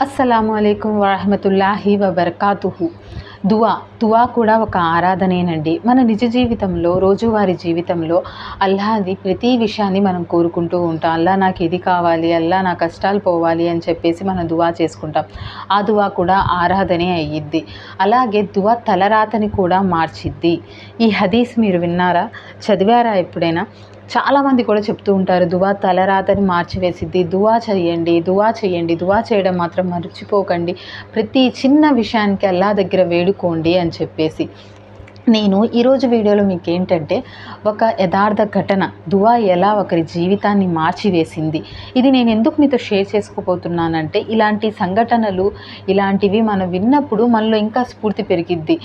అస్సలాము అలైకుం వరహమతుల్లాహి వబర్కాతుహు. దువా దువా కూడా ఒక ఆరాధనేనండి. మన నిజ జీవితంలో రోజువారీ జీవితంలో అల్లాది ప్రతి విషయాన్ని మనం కోరుకుంటూ ఉంటాం. అల్లా నాకు ఇది కావాలి అల్లా నా కష్టాలు పోవాలి అని చెప్పేసి మనం దువా చేసుకుంటాం. ఆ దువా కూడా ఆరాధనే అయ్యిద్ది. అలాగే దువా తలరాతని కూడా మార్చిద్ది. ఈ హదీస్ మీరు విన్నారా? చదివారా ఎప్పుడైనా? చాలామంది కూడా చెప్తూ ఉంటారు దువా తలరాతని మార్చివేసిద్ది దువా చేయండి దువా చేయండి దువా చేయడం మాత్రం మర్చిపోకండి ప్రతి చిన్న విషయానికి అల్లా దగ్గర వేడుకోండి అని చెప్పేసి. నేను ఈరోజు వీడియోలో మీకు ఏంటంటే ఒక యథార్థ ఘటన దువా ఎలా ఒకరి జీవితాన్ని మార్చివేసింది. ఇది నేను ఎందుకు మీతో షేర్ చేసుకోబోతున్నానంటే ఇలాంటి సంఘటనలు ఇలాంటివి మనం విన్నప్పుడు మనలో ఇంకా స్ఫూర్తి పెరిగిద్ది.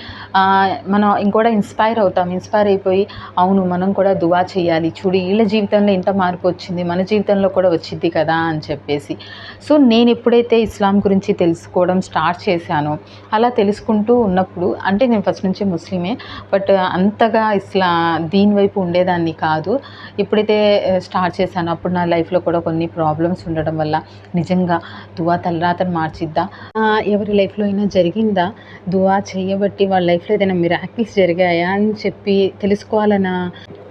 మనం ఇంకోటి ఇన్స్పైర్ అవుతాం. ఇన్స్పైర్ అయిపోయి అవును మనం కూడా దువా చేయాలి. చూడు వీళ్ళ జీవితంలో ఇంత మార్పు వచ్చింది మన జీవితంలో కూడా వచ్చింది కదా అని చెప్పేసి. సో నేను ఎప్పుడైతే ఇస్లాం గురించి తెలుసుకోవడం స్టార్ట్ చేశానో అలా తెలుసుకుంటూ ఉన్నప్పుడు అంటే నేను ఫస్ట్ నుంచి ముస్లిమే బట్ అంతగా ఇస్లా దీనివైపు ఉండేదాన్ని కాదు. ఎప్పుడైతే స్టార్ట్ చేశానో. అప్పుడు నా లైఫ్లో కూడా కొన్ని ప్రాబ్లమ్స్ ఉండడం వల్ల నిజంగా దువా తలరాతను మార్చిద్దా? ఎవరి లైఫ్లో అయినా జరిగిందా? దువా చేయబట్టి వాళ్ళ లైఫ్లో ఏదైనా మిరాకిల్స్ జరిగాయా అని చెప్పి తెలుసుకోవాలన్న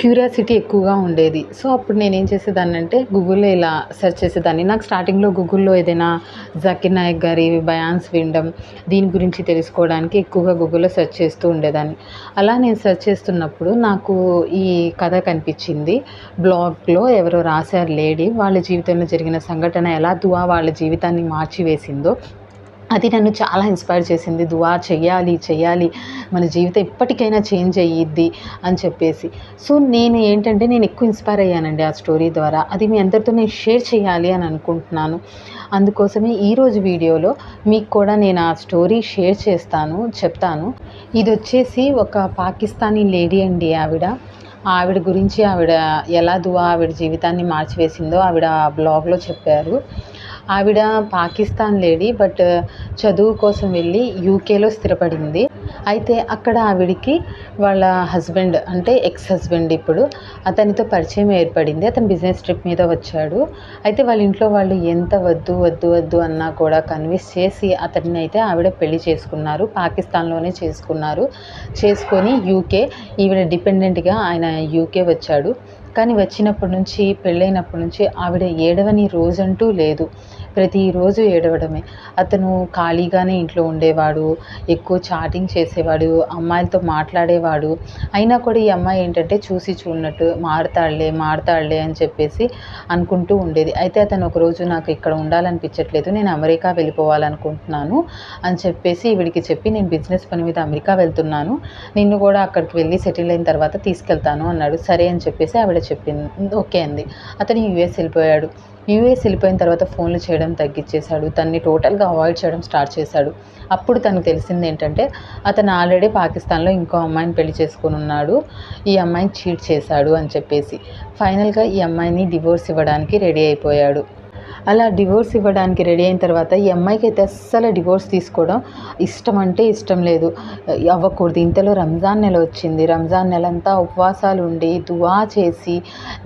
క్యూరియాసిటీ ఎక్కువగా ఉండేది. సో అప్పుడు నేను ఏం చేసేదాన్ని అంటే గూగుల్లో ఇలా సెర్చ్ చేసేదాన్ని. నాకు స్టార్టింగ్లో గూగుల్లో ఏదైనా జకీర్ నాయక్ గారి బయాన్స్ వినడం దీని గురించి తెలుసుకోవడానికి ఎక్కువగా గూగుల్లో సెర్చ్ చేస్తూ ఉండేదాన్ని. అలా నేను సెర్చ్ చేస్తున్నప్పుడు నాకు ఈ కథ కనిపించింది. బ్లాగ్లో ఎవరో రాశారు లేడీ. వాళ్ళ జీవితంలో జరిగిన సంఘటన ఎలా దువా వాళ్ళ జీవితాన్ని మార్చివేసిందో అది నన్ను చాలా ఇన్స్పైర్ చేసింది. దువా చెయ్యాలి చెయ్యాలి. మన జీవితం ఎప్పటికైనా చేంజ్ అయ్యిద్ది అని చెప్పేసి. సో నేను ఏంటంటే నేను ఎక్కువ ఇన్స్పైర్ అయ్యానండి ఆ స్టోరీ ద్వారా. అది మీ అందరితో నేను షేర్ చేయాలి అని అనుకుంటున్నాను. అందుకోసమే ఈరోజు వీడియోలో మీకు కూడా నేను ఆ స్టోరీ షేర్ చేస్తాను చెప్తాను. ఇది వచ్చేసి ఒక పాకిస్తానీ లేడీ అండి ఆవిడ. ఆవిడ గురించి ఆవిడ ఎలా దువా ఆవిడ జీవితాన్ని మార్చివేసిందో ఆవిడ బ్లాగ్లో చెప్పారు. ఆవిడ పాకిస్తాన్ లేడీ బట్ చదువు కోసం వెళ్ళి యూకేలో స్థిరపడింది. అయితే అక్కడ ఆవిడికి వాళ్ళ హస్బెండ్ అంటే ఎక్స్ హస్బెండ్ ఇప్పుడు అతనితో పరిచయం ఏర్పడింది. అతను బిజినెస్ ట్రిప్ మీద వచ్చాడు. అయితే వాళ్ళ ఇంట్లో వాళ్ళు ఎంత వద్దు వద్దు వద్దు అన్నా కూడా కన్విన్స్ చేసి అతన్ని అయితే ఆవిడ పెళ్ళి చేసుకున్నారు. పాకిస్తాన్లోనే చేసుకున్నారు. చేసుకొని యూకే ఈవిడ డిపెండెంట్గా ఆయన యూకే వచ్చాడు. కానీ వచ్చినప్పటి నుంచి పెళ్ళైనప్పటి నుంచి ఆవిడ ఏడవని రోజంటూ లేదు. ప్రతిరోజు ఏడవడమే. అతను ఖాళీగానే ఇంట్లో ఉండేవాడు ఎక్కువ చాటింగ్ చేసేవాడు అమ్మాయిలతో మాట్లాడేవాడు. అయినా కూడా ఈ అమ్మాయి ఏంటంటే చూసి చూడనట్టు మారుతాడులే మారుతాడులే అని చెప్పేసి అనుకుంటూ ఉండేది. అయితే అతను ఒకరోజు నాకు ఇక్కడ ఉండాలనిపించట్లేదు నేను అమెరికా వెళ్ళిపోవాలనుకుంటున్నాను అని చెప్పేసి ఈవిడికి చెప్పి నేను బిజినెస్ పని మీద అమెరికా వెళ్తున్నాను. నిన్ను కూడా అక్కడికి వెళ్ళి సెటిల్ అయిన తర్వాత తీసుకెళ్తాను అన్నాడు. సరే అని చెప్పేసి ఆవిడ చెప్పింది. ఓకే అంది. అతను యూఎస్ వెళ్ళిపోయాడు. యూఎస్ వెళ్ళిపోయిన తర్వాత ఫోన్లు చేయడం తగ్గించేశాడు. తన్ని టోటల్గా అవాయిడ్ చేయడం స్టార్ట్ చేశాడు. అప్పుడు తనకు తెలిసింది ఏంటంటే అతను ఆల్రెడీ పాకిస్తాన్లో ఇంకో అమ్మాయిని పెళ్ళి చేసుకుని ఉన్నాడు. ఈ అమ్మాయిని చీట్ చేశాడు అని చెప్పేసి. ఫైనల్గా ఈ అమ్మాయిని డివోర్స్ ఇవ్వడానికి రెడీ అయిపోయాడు. అలా డివోర్స్ ఇవ్వడానికి రెడీ అయిన తర్వాత ఈ అమ్మాయికి అయితే అస్సలు డివోర్స్ తీసుకోవడం ఇష్టం అంటే ఇష్టం లేదు. అవ్వకూడదు. ఇంతలో రంజాన్ నెల వచ్చింది. రంజాన్ నెల అంతా ఉపవాసాలు ఉండి దువా చేసి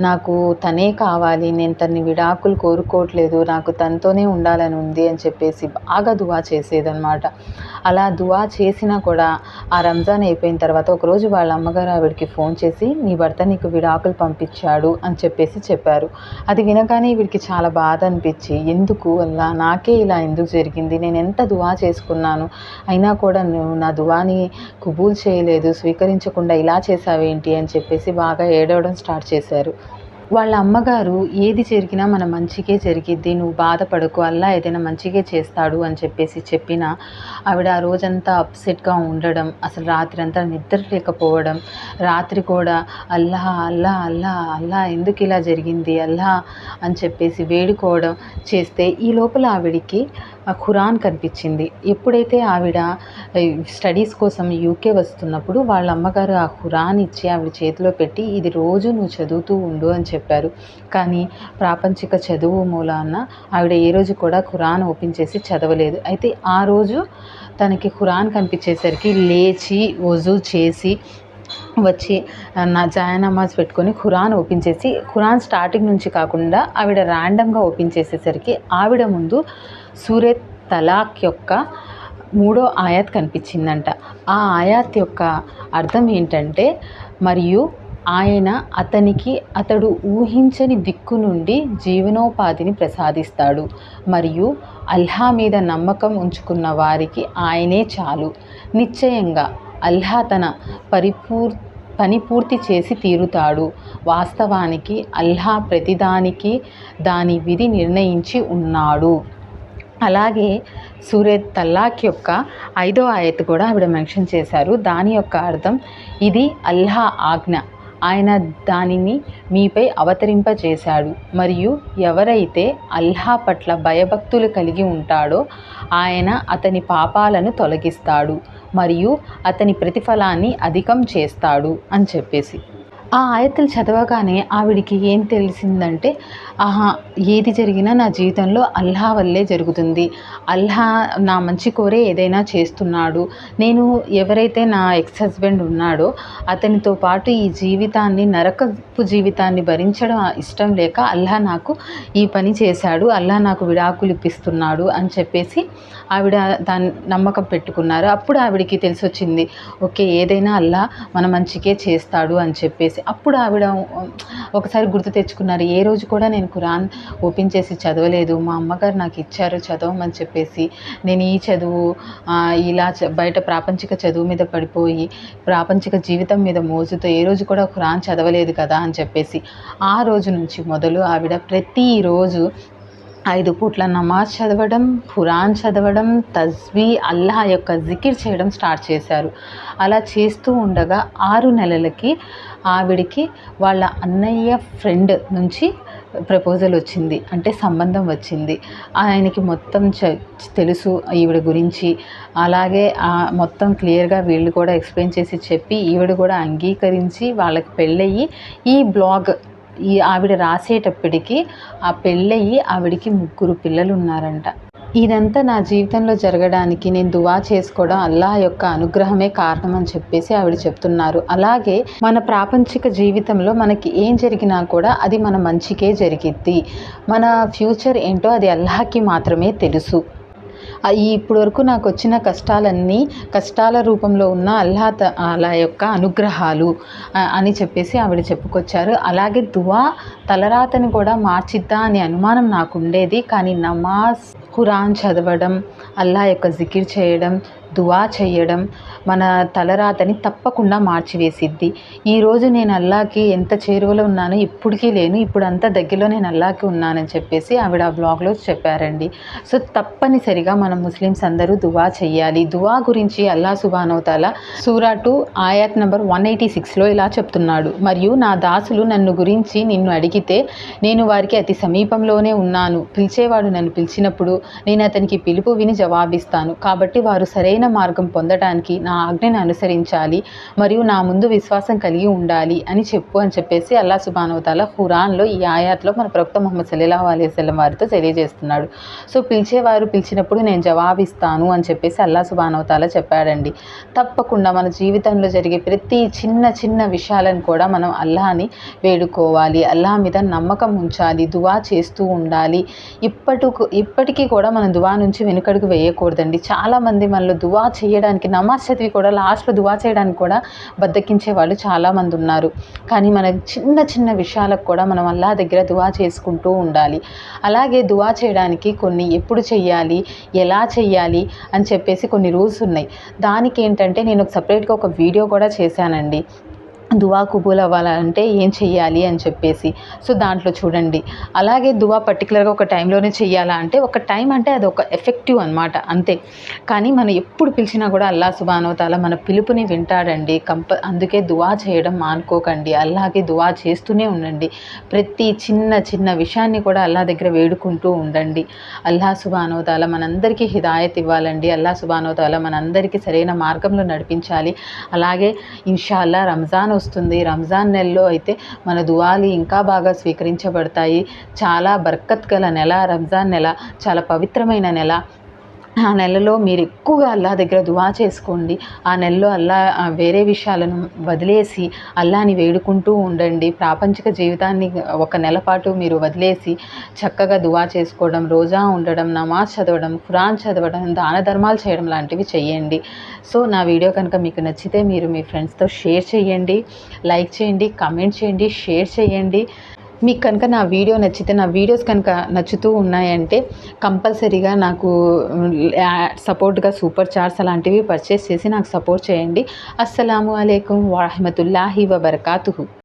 నాకు తనే కావాలి. నేను తన్ని విడాకులు కోరుకోవట్లేదు. నాకు తనతోనే ఉండాలని ఉంది అని చెప్పేసి బాగా దువా చేసేదన్నమాట. అలా దువా చేసినా కూడా ఆ రంజాన్ అయిపోయిన తర్వాత ఒకరోజు వాళ్ళ అమ్మగారు ఆవిడకి ఫోన్ చేసి నీ భర్త నీకు విడాకులు పంపించాడు అని చెప్పేసి చెప్పారు. అది వినగానే వీడికి చాలా బాధ అనిపించి ఎందుకు అలా నాకే ఇలా ఎందుకు జరిగింది? నేను ఎంత దువా చేసుకున్నాను? అయినా కూడా నువ్వు నా దువాని కుబూల్ చేయలేదు స్వీకరించకుండా ఇలా చేసావేంటి? అని చెప్పేసి బాగా ఏడవడం స్టార్ట్ చేశారు. వాళ్ళ అమ్మగారు ఏది జరిగినా మన మంచికే జరిగిద్ది నువ్వు బాధపడకు అల్లా ఏదైనా మంచిగా చేస్తాడు అని చెప్పేసి చెప్పిన ఆవిడ ఆ రోజంతా అప్సెట్గా ఉండడం అసలు రాత్రి అంతా నిద్ర లేకపోవడం రాత్రి కూడా అల్లా అల్లా అల్లా అల్లా ఎందుకు ఇలా జరిగింది అల్లా అని చెప్పేసి వేడుకోవడం చేస్తే ఈ లోపల ఆవిడికి ఖురాన్ కనిపించింది. ఎప్పుడైతే ఆవిడ స్టడీస్ కోసం యూకే వస్తున్నప్పుడు వాళ్ళ అమ్మగారు ఆ ఖురాన్ ఇచ్చి ఆవిడ చేతిలో పెట్టి ఇది రోజు నువ్వు చదువుతూ ఉండు అని చెప్పారు. కానీ ప్రాపంచిక చదువు మూలాన ఆవిడ ఏ రోజు కూడా ఖురాన్ ఓపెన్ చేసి చదవలేదు. అయితే ఆ రోజు తనకి ఖురాన్ కనిపించేసరికి లేచి వజూ చేసి వచ్చి నా జాయా నమాజ్ పెట్టుకొని ఖురాన్ ఓపెన్ చేసి ఖురాన్ స్టార్టింగ్ నుంచి కాకుండా ఆవిడ ర్యాండమ్గా ఓపెన్ చేసేసరికి ఆవిడ ముందు సూర్య తలాక్ యొక్క మూడో ఆయాత్ కనిపించిందంట. ఆ ఆయాత్ యొక్క అర్థం ఏంటంటే మరియు ఆయన అతనికి అతడు ఊహించని దిక్కు నుండి జీవనోపాధిని ప్రసాదిస్తాడు. మరియు అల్హా మీద నమ్మకం ఉంచుకున్న వారికి ఆయనే చాలు. నిశ్చయంగా అల్లా తన పరిపూర్ పని పూర్తి చేసి తీరుతాడు. వాస్తవానికి అల్హా ప్రతిదానికి దాని విధి నిర్ణయించి ఉన్నాడు. అలాగే సూర్య తల్లాక్ యొక్క ఐదో ఆయత్ కూడా ఆవిడ మెన్షన్ చేశారు. దాని యొక్క అర్థం ఇది అల్లా ఆజ్ఞ. ఆయన దానిని మీపై అవతరింపజేశాడు. మరియు ఎవరైతే అల్లా పట్ల భయభక్తులు కలిగి ఉంటాడో ఆయన అతని పాపాలను తొలగిస్తాడు మరియు అతని ప్రతిఫలాన్ని అధికం చేస్తాడు అని చెప్పేసి. ఆ ఆయతలు చదవగానే ఆవిడికి ఏం తెలిసిందంటే ఆహా ఏది జరిగినా నా జీవితంలో అల్లా వల్లే జరుగుతుంది. అల్లా నా మంచి కోరే ఏదైనా చేస్తున్నాడు. నేను ఎవరైతే నా ఎక్స్ హస్బెండ్ ఉన్నాడో అతనితో పాటు ఈ జీవితాన్ని నరకపు జీవితాన్ని భరించడం ఇష్టం లేక అల్లా నాకు ఈ పని చేశాడు. అల్లా నాకు విడాకులు ఇప్పిస్తున్నాడు అని చెప్పేసి ఆవిడ దాని నమ్మకం పెట్టుకున్నారు. అప్పుడు ఆవిడికి తెలిసి వచ్చింది ఓకే ఏదైనా అల్లా మన మంచికే చేస్తాడు అని చెప్పేసి అప్పుడు ఆవిడ ఒకసారి గుర్తు తెచ్చుకున్నారు. ఏ రోజు కూడా నేను ఖురాన్ ఓపెన్ చేసి చదవలేదు. మా అమ్మగారు నాకు ఇచ్చారు చదవమని చెప్పేసి. నేను ఈ చదువు ఇలా బయట ప్రాపంచిక చదువు మీద పడిపోయి ప్రాపంచిక జీవితం మీద మోజుతో ఏ రోజు కూడా ఖురాన్ చదవలేదు కదా అని చెప్పేసి ఆ రోజు నుంచి మొదలు ఆవిడ ప్రతిరోజు ఐదు పూట్ల నమాజ్ చదవడం ఖురాన్ చదవడం తజ్వీ అల్లాహ్ యొక్క జికిర్ చేయడం స్టార్ట్ చేశారు. అలా చేస్తూ ఉండగా ఆరు నెలలకి ఆవిడికి వాళ్ళ అన్నయ్య ఫ్రెండ్ నుంచి ప్రపోజల్ వచ్చింది. అంటే సంబంధం వచ్చింది. ఆయనకి మొత్తం చ తెలుసు ఈవిడ గురించి. అలాగే మొత్తం క్లియర్గా వీళ్ళు కూడా ఎక్స్ప్లెయిన్ చేసి చెప్పి ఈవిడ కూడా అంగీకరించి వాళ్ళకి పెళ్ళయ్యి ఈ బ్లాగ్ ఈ ఆవిడ రాసేటప్పటికి ఆ పెళ్ళయి ఆవిడికి ముగ్గురు పిల్లలు ఉన్నారంట ఇదంతా నా జీవితంలో జరగడానికి నేను దువా చేసుకోవడం అల్లా యొక్క అనుగ్రహమే కారణం అని చెప్పేసి ఆవిడ చెప్తున్నారు. అలాగే మన ప్రాపంచిక జీవితంలో మనకి ఏం జరిగినా కూడా అది మన మంచికే జరిగిద్ది. మన ఫ్యూచర్ ఏంటో అది అల్లాహకి మాత్రమే తెలుసు. ఇప్పటి వరకు నాకు వచ్చిన కష్టాలన్నీ కష్టాల రూపంలో ఉన్న అల్లా అలా యొక్క అనుగ్రహాలు అని చెప్పేసి ఆవిడ చెప్పుకొచ్చారు. అలాగే దువా తలరాతని కూడా మార్చిద్దా అనే అనుమానం నాకు ఉండేది. కానీ నమాజ్ ఖురాన్ చదవడం అల్లా యొక్క జికిర్ చేయడం దువా చేయడం మన తలరాతని తప్పకుండా మార్చివేసిద్ది. ఈరోజు నేను అల్లాకి ఎంత చేరువలో ఉన్నానో ఇప్పటికీ లేను. ఇప్పుడు అంత దగ్గరలో నేను అల్లాకి ఉన్నానని చెప్పేసి ఆవిడ ఆ బ్లాగ్లో చెప్పారండి. సో తప్పనిసరిగా మనం ముస్లిమ్స్ అందరూ దువా చేయాలి దువా గురించి అల్లా సుబానవతాల సూరా టు ఆయాత్ నెంబర్ వన్ ఎయిటీ సిక్స్లో ఇలా చెప్తున్నాడు. మరియు నా దాసులు నన్ను గురించి నిన్ను అడిగితే నేను వారికి అతి సమీపంలోనే ఉన్నాను. పిలిచేవాడు నన్ను పిలిచినప్పుడు నేను అతనికి పిలుపు విని జవాబిస్తాను. కాబట్టి వారు సరైన మార్గం పొందడానికి నా ఆజ్ఞను అనుసరించాలి మరియు నా ముందు విశ్వాసం కలిగి ఉండాలి అని చెప్పు అని చెప్పేసి అల్లా సుబానవతాల ఖురాన్లో ఈ ఆయాత్లో మన ప్రవక్త మొహమ్మద్ సల్లాహు అలైవల్లం వారితో తెలియజేస్తున్నాడు. సో పిలిచేవారు పిలిచినప్పుడు నేను జవాబిస్తాను అని చెప్పేసి అల్లా సుబానవతాల చెప్పాడండి. తప్పకుండా మన జీవితంలో జరిగే ప్రతి చిన్న చిన్న విషయాలను కూడా మనం అల్లాని వేడుకోవాలి. అల్లా మీద నమ్మకం ఉంచాలి. దువా చేస్తూ ఉండాలి. ఇప్పటికు ఇప్పటికీ కూడా మనం దువా నుంచి వెనుకడుగు వేయకూడదండి. చాలామంది మనలో దువా చేయడానికి నమాజ్ చదివి కూడా లాస్ట్లో దువా చేయడానికి కూడా బద్దకించే వాళ్ళు చాలామంది ఉన్నారు. కానీ మన చిన్న చిన్న విషయాలకు కూడా మనం అల్లా దగ్గర దువా చేసుకుంటూ ఉండాలి. అలాగే దువా చేయడానికి కొన్ని ఎప్పుడు చెయ్యాలి ఎలా చెయ్యాలి అని చెప్పేసి కొన్ని రూల్స్ ఉన్నాయి. దానికి ఏంటంటే నేను సపరేట్గా ఒక వీడియో కూడా చేశానండి. దువా కుబూల్ అవ్వాలంటే ఏం చెయ్యాలి అని చెప్పేసి. సో దాంట్లో చూడండి. అలాగే దువా పర్టికులర్గా ఒక టైంలోనే చెయ్యాలా అంటే ఒక టైం అంటే అది ఒక ఎఫెక్టివ్ అనమాట అంతే. కానీ మనం ఎప్పుడు పిలిచినా కూడా అల్లా సుబానోతాల మన పిలుపుని వింటాడండి. కంప అందుకే దువా చేయడం మానుకోకండి. అల్లాగే దువా చేస్తూనే ఉండండి. ప్రతి చిన్న చిన్న విషయాన్ని కూడా అల్లా దగ్గర వేడుకుంటూ ఉండండి. అల్లా సుబానోతాల మనందరికీ హిదాయత్ ఇవ్వాలండి. అల్లా సుబానోతాల మనందరికీ సరైన మార్గంలో నడిపించాలి. అలాగే ఇన్షాల్లా రంజాన్ వస్తుంది. రంజాన్ నెలలో అయితే మన దువాలు ఇంకా బాగా స్వీకరించబడతాయి. చాలా బర్కత్ గల నెల రంజాన్ నెల చాలా పవిత్రమైన నెల. ఆ నెలలో మీరు ఎక్కువగా అల్లా దగ్గర దువా చేసుకోండి. ఆ నెలలో అల్లా వేరే విషయాలను వదిలేసి అల్లాని వేడుకుంటూ ఉండండి. ప్రాపంచిక జీవితాన్ని ఒక నెల పాటు మీరు వదిలేసి చక్కగా దువా చేసుకోవడం రోజా ఉండడం నమాజ్ చదవడం ఖురాన్ చదవడం దాన ధర్మాలు చేయడం లాంటివి చేయండి. సో నా వీడియో కనుక మీకు నచ్చితే మీరు మీ ఫ్రెండ్స్తో షేర్ చేయండి. లైక్ చేయండి కామెంట్ చేయండి షేర్ చేయండి. మీకు కనుక నా వీడియో నచ్చితే నా వీడియోస్ కనుక నచ్చుతూ ఉన్నాయంటే కంపల్సరీగా నాకు సపోర్ట్గా సూపర్ చార్ట్స్ అలాంటివి పర్చేస్ చేసి నాకు సపోర్ట్ చేయండి. అస్సలాము అలైకుం వరహమతుల్లాహి వబర్కాతుహు.